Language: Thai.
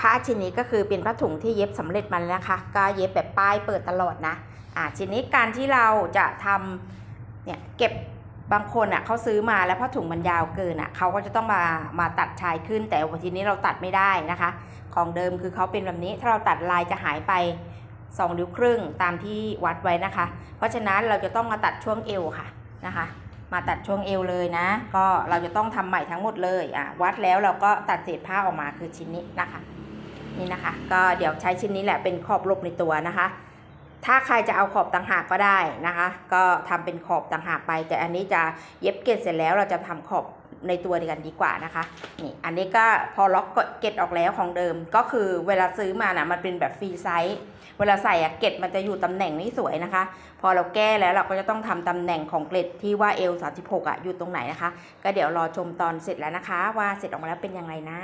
ผ้าชิ้นนี้ก็คือเป็นผ้าถุงที่เย็บสำเร็จมาแล้วนะคะ ก็เย็บแบบป้ายเปิดตลอดนะอ่าชิ้นนี้การที่เราจะทำเนี่ยเก็บบางคนอะเขาซื้อมาแล้วผ้าถุงมันยาวเกินอะเขาก็จะต้องมามาตัดชายขึ้น แต่วันทีนี้เราตัดไม่ได้นะคะ ของเดิมคือเขาเป็นแบบนี้ ถ้าเราตัดลายจะหายไป2นิ้วครึ่งตามที่วัดไว้นะคะ เพราะฉะนั้นเราจะต้องมาตัดช่วงเอวค่ะนะคะ มาตัดช่วงเอวเลยนะ ก็เราจะต้องทำใหม่ทั้งหมดเลยอะวัดแล้วเราก็ตัดเศษผ้าออกมาคือชิ้นนี้นะคะ นี่นะคะ ก็เดี๋ยวใช้ชิ้นนี้แหละเป็นขอบลบในตัวนะคะ ถ้าใครจะเอาขอบต่างหากก็ได้นะคะ ก็ทำเป็นขอบต่างหากไป แต่อันนี้จะเย็บเกล็ดเสร็จแล้วเราจะทำขอบในตัวเดียวกันดีกว่านะคะนี่อันนี้ก็พอล็อกเกล็ดออกแล้วของเดิม ก็คือเวลาซื้อมานะมันเป็นแบบฟรีไซส์เวลาใส่อะเกล็ดมันจะอยู่ตำแหน่งนี้สวยนะคะ พอเราแก้แล้วเราก็จะต้องทำตำแหน่งของเกล็ดที่ว่าเอล36อะอยู่ตรงไหนนะคะ ก็เดี๋ยวรอชมตอนเสร็จแล้วนะคะ ว่าเสร็จออกมาแล้วเป็นยังไงนะ